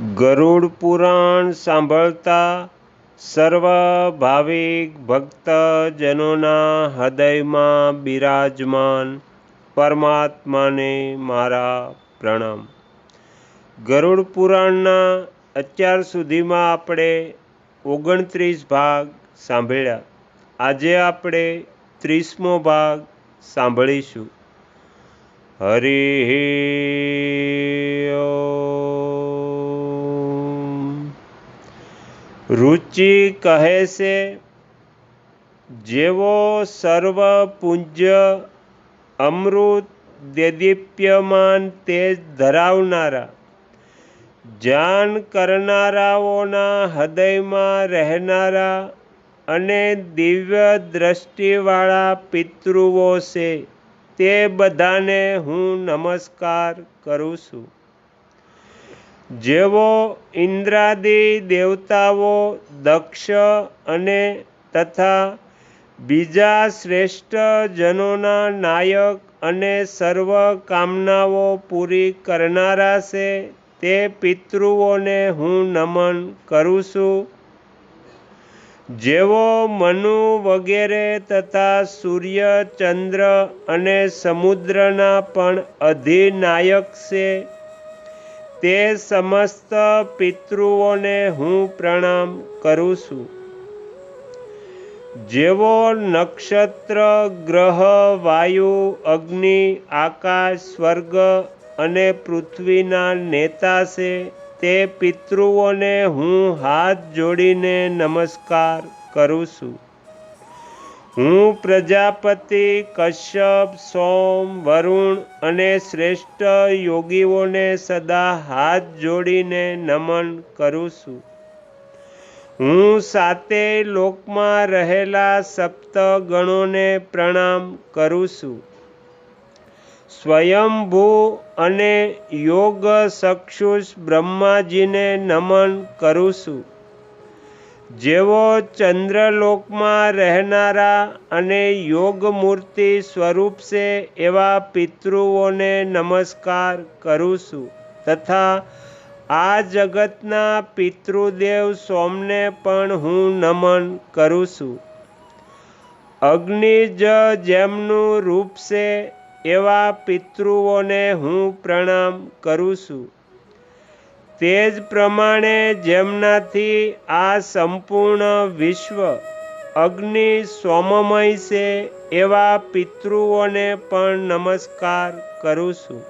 ગરુડ પુરાણ સાંભળતા સર્વ ભાવિક ભક્તજનોના હૃદયમાં બિરાજમાન પરમાત્માને મારા પ્રણામ. ગરુડ પુરાણના અત્યાર સુધીમાં આપણે ઓગણત્રીસ ભાગ સાંભળ્યા. આજે આપણે ત્રીસમો ભાગ સાંભળીશું. હરિ રુચિ કહે છે, જેવો સર્વ પૂજ્ય અમૃત દેદીપ્યમાન તેજ ધરાવનારા, જાન કરનારાઓના હૃદયમાં રહેનારા અને દિવ્ય દ્રષ્ટિવાળા પિતૃઓ છે, તે બધાને હું નમસ્કાર કરું છું. જેવો ઇન્દ્રાદિ દેવતાઓ દક્ષ અને તથા બીજા શ્રેષ્ઠ જનોના નાયક અને સર્વ કામનાઓ પૂરી કરનારા છે, તે પિતૃઓને હું નમન કરું છું. જેવો મનુ વગેરે તથા સૂર્ય, ચંદ્ર અને સમુદ્રના પણ અધિનાયક છે તે સમસ્ત પિતૃઓને હું પ્રણામ કરું છું. જેવો નક્ષત્ર, ગ્રહ, વાયુ, અગ્નિ, આકાશ, સ્વર્ગ અને પૃથ્વીના નેતા છે, તે પિતૃઓને હું હાથ જોડીને નમસ્કાર કરું છું. હું પ્રજાપતિ કશ્યપ, સોમ, વરુણ અને શ્રેષ્ઠ યોગીઓને સદા હાથ જોડીને નમન કરું છું. હું સાતે લોકમાં રહેલા સપ્ત ગણોને પ્રણામ કરું છું. સ્વયંભૂ અને યોગ સક્ષુષ બ્રહ્માજીને નમન કરું છું. જેવો ચંદ્રલોકમાં રહેનારા અને યોગમૂર્તિ સ્વરૂપ છે, એવા પિતૃઓને નમસ્કાર કરું છું. તથા આ જગતના પિતૃદેવ સોમને પણ હું નમન કરું છું. અગ્નિજ જેમનું રૂપ છે, એવા પિતૃઓને હું પ્રણામ કરું છું. તે જ પ્રમાણે જેમનાથી આ સંપૂર્ણ વિશ્વ અગ્નિ સોમમય છે, એવા પિતૃઓને પણ નમસ્કાર કરું છું.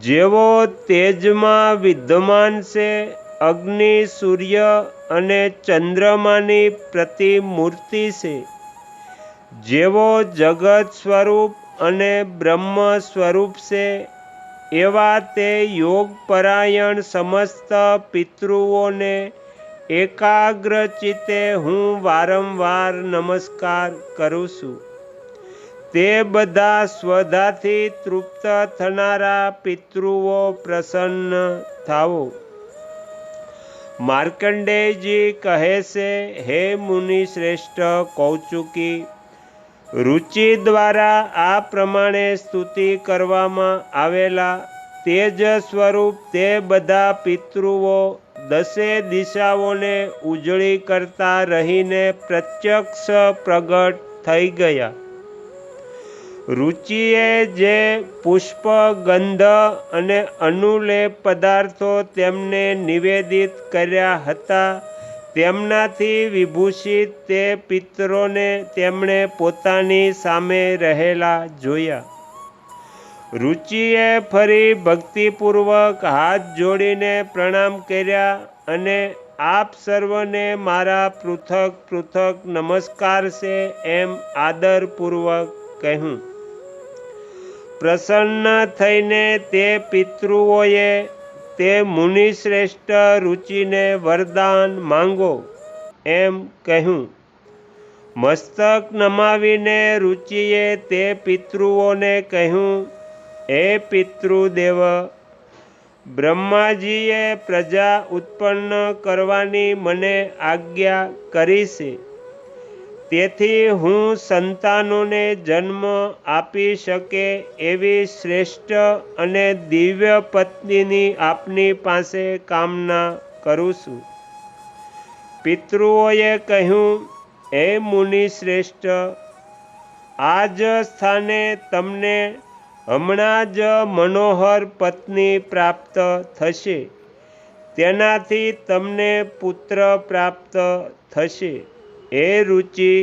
જેવો તેજમાં વિદ્યમાન છે, અગ્નિ, સૂર્ય અને ચંદ્રમાની પ્રતિમૂર્તિ છે. જેવો જગત સ્વરૂપ અને બ્રહ્મ સ્વરૂપ છે એવા તે યોગપરાયણ સમસ્ત પિતૃઓને એકાગ્રચિત્તે હું વારંવાર નમસ્કાર કરું છું. તે બધા સ્વધાથી તૃપ્ત થનારા પિતૃઓ પ્રસન્ન થાવો માર્કંડેયજી કહે છે, હે મુનિ શ્રેષ્ઠ કૌચુકી રુચિ દ્વારા આ પ્રમાણે સ્તુતિ કરવામાં આવેલા તેજ સ્વરૂપ તે બધા પિતૃઓ દસે દિશાઓને ઉજળી કરતા રહીને પ્રત્યક્ષ પ્રગટ થઈ ગયા. રુચિએ જે પુષ્પ, ગંધ અને અનુલેપ પદાર્થો તેમને નિવેદિત કર્યા હતા તેમનાથી વિભૂષિત તે પિત્રોને તેમણે પોતાની સામે રહેલા જોયા. રુચિએ ફરી ભક્તિપૂર્વક હાથ જોડીને પ્રણામ કર્યા અને આપ સર્વને મારા પૃથક પૃથક નમસ્કાર છે એમ આદરપૂર્વક કહ્યું. પ્રસન્ન થઈને તે પિતૃઓએ તે મુનિશ્રેષ્ઠ રુચિને વરદાન માંગો એમ કહ્યું. મસ્તક નમાવીને રુચિએ તે પિતૃઓને કહ્યું, હે પિતૃદેવ, બ્રહ્માજીએ પ્રજા ઉત્પન્ન કરવાની મને આજ્ઞા કરી છે. તેથી હું સંતાનોને જન્મ આપી શકે એવી શ્રેષ્ઠ અને દિવ્ય પત્નીની આપની પાસે કામના કરું છું. પિતૃઓએ કહ્યું, હે મુનિ શ્રેષ્ઠ આ જ સ્થાને તમને હમણાં જ મનોહર પત્ની પ્રાપ્ત થશે. તેનાથી તમને પુત્ર પ્રાપ્ત થશે. એ રુચિ,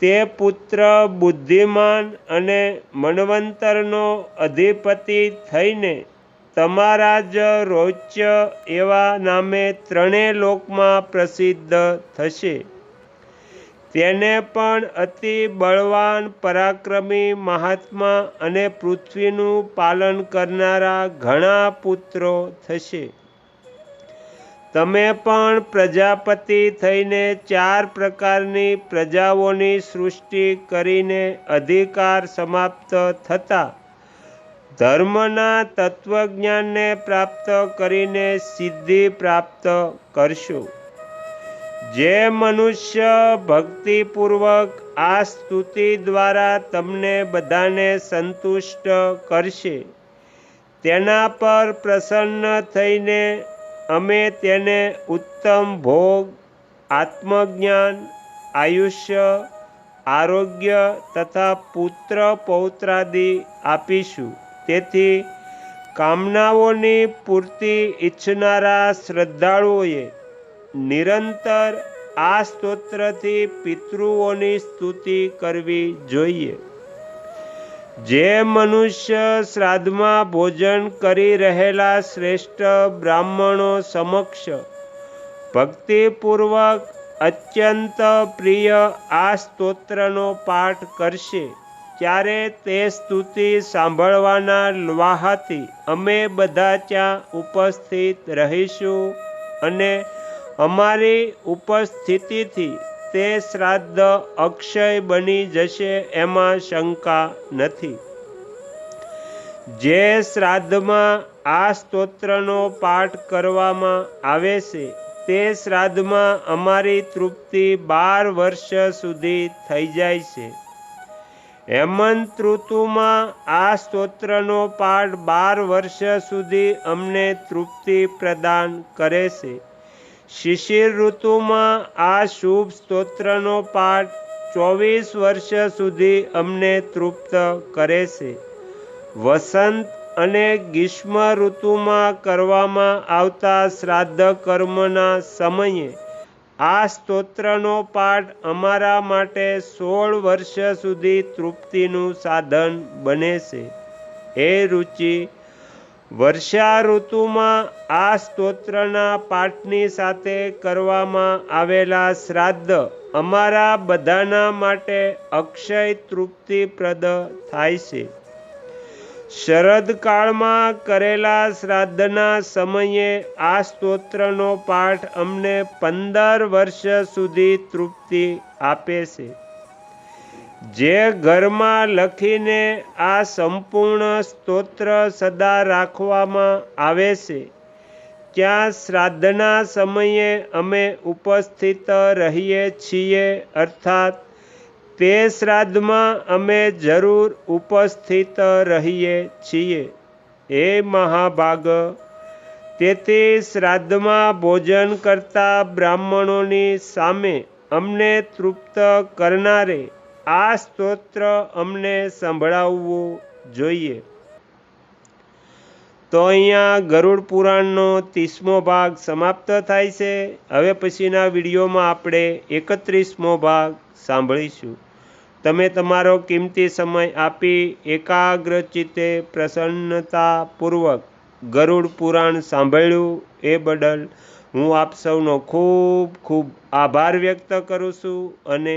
તે પુત્ર બુદ્ધિમાન અને મનવંતરનો અધિપતિ થઈને તમારા જ રોચ્ય એવા નામે ત્રણેય લોકમાં પ્રસિદ્ધ થશે. તેને પણ અતિ બળવાન પરાક્રમી મહાત્મા અને પૃથ્વીનું પાલન કરનારા ઘણા પુત્રો થશે. તમે પણ પ્રજાપતિ થઈને ચાર પ્રકારની પ્રજાઓની સૃષ્ટિ કરીને અધિકાર સમાપ્ત થતા ધર્મના તત્વજ્ઞાનને પ્રાપ્ત કરીને સિદ્ધિ પ્રાપ્ત કરશો. જે મનુષ્ય ભક્તિપૂર્વક આ સ્તુતિ દ્વારા તમને બધાને સંતુષ્ટ કરશે, તેના પર પ્રસન્ન થઈને અમે તેને ઉત્તમ ભોગ, આત્મજ્ઞાન, આયુષ્ય, આરોગ્ય તથા પુત્ર પૌત્રાદિ આપીશું. તેથી કામનાઓની પૂર્તિ ઈચ્છનારા શ્રદ્ધાળુઓએ નિરંતર આ સ્તોત્રથી પિતૃઓની સ્તુતિ કરવી જોઈએ. જે મનુષ્ય શ્રાદ્ધમાં ભોજન કરી રહેલા શ્રેષ્ઠ બ્રાહ્મણો સમક્ષ ભક્તિપૂર્વક અત્યંત પ્રિય આ સ્તોત્રનો પાઠ કરશે. ત્યારે તે સ્તુતિ સાંભળવાના લ્વાહાથી અમે બધા ત્યાં ઉપસ્થિત રહીશું અને અમારી ઉપસ્થિતિથી તે શ્રાદ્ધ અક્ષય બની જશે એમાં શંકા નથી. જે શ્રાદ્ધમાં આ સ્તોત્રનો પાઠ કરવામાં આવે છે, તે શ્રાદ્ધમાં અમારી તૃપ્તિ બાર વર્ષ સુધી થઈ જાય છે. હેમંત ઋતુમાં આ સ્તોત્રનો પાઠ બાર વર્ષ સુધી અમને તૃપ્તિ પ્રદાન કરે છે. શિશિર ઋતુમાં આ શુભ સ્તોત્રનો પાઠ ચોવીસ વર્ષ સુધી અમને તૃપ્ત કરે છે. વસંત અને ગ્રીષ્મ ઋતુમાં કરવામાં આવતા શ્રાદ્ધ કર્મના સમયે આ સ્તોત્રનો પાઠ અમારા માટે સોળ વર્ષ સુધી તૃપ્તિનું સાધન બને છે. એ રુચિ વર્ષા ઋતુમાં આ સ્તોત્રના પાઠની સાથે કરવામાં આવેલા શ્રાદ્ધ અમારા બધાના માટે અક્ષય તૃપ્તિપ્રદ થાય છે. શરદકાળમાં કરેલા શ્રાદ્ધના સમયે આ સ્તોત્રનો પાઠ અમને પંદર વર્ષ સુધી તૃપ્તિ આપે છે. જે ઘરમાં લખીને આ સંપૂર્ણ સ્તોત્ર સદા રાખવામાં આવે છે, ત્યાં શ્રાદ્ધના સમયે અમે ઉપસ્થિત રહીએ છીએ, અર્થાત તે શ્રાદ્ધમાં અમે જરૂર ઉપસ્થિત રહીએ છીએ. હે મહાભાગ, તેથી શ્રાદ્ધમાં ભોજન કરતા બ્રાહ્મણોની સામે અમને તૃપ્ત કરનારે આ સ્તોત્ર અમને સંભળાવવું જોઈએ. તો અહીંયા ગરુડ પુરાણનો ત્રીસમો ભાગ સમાપ્ત થાય છે. હવે પછીના વિડીયોમાં આપણે એકત્રીસમો ભાગ સાંભળીશું. તમે તમારો કિંમતી સમય આપી એકાગ્રચિત્તે પ્રસન્નતાપૂર્વક ગરુડ પુરાણ સાંભળ્યું એ બદલ હું આપ સૌનો ખૂબ ખૂબ આભાર વ્યક્ત કરું છું અને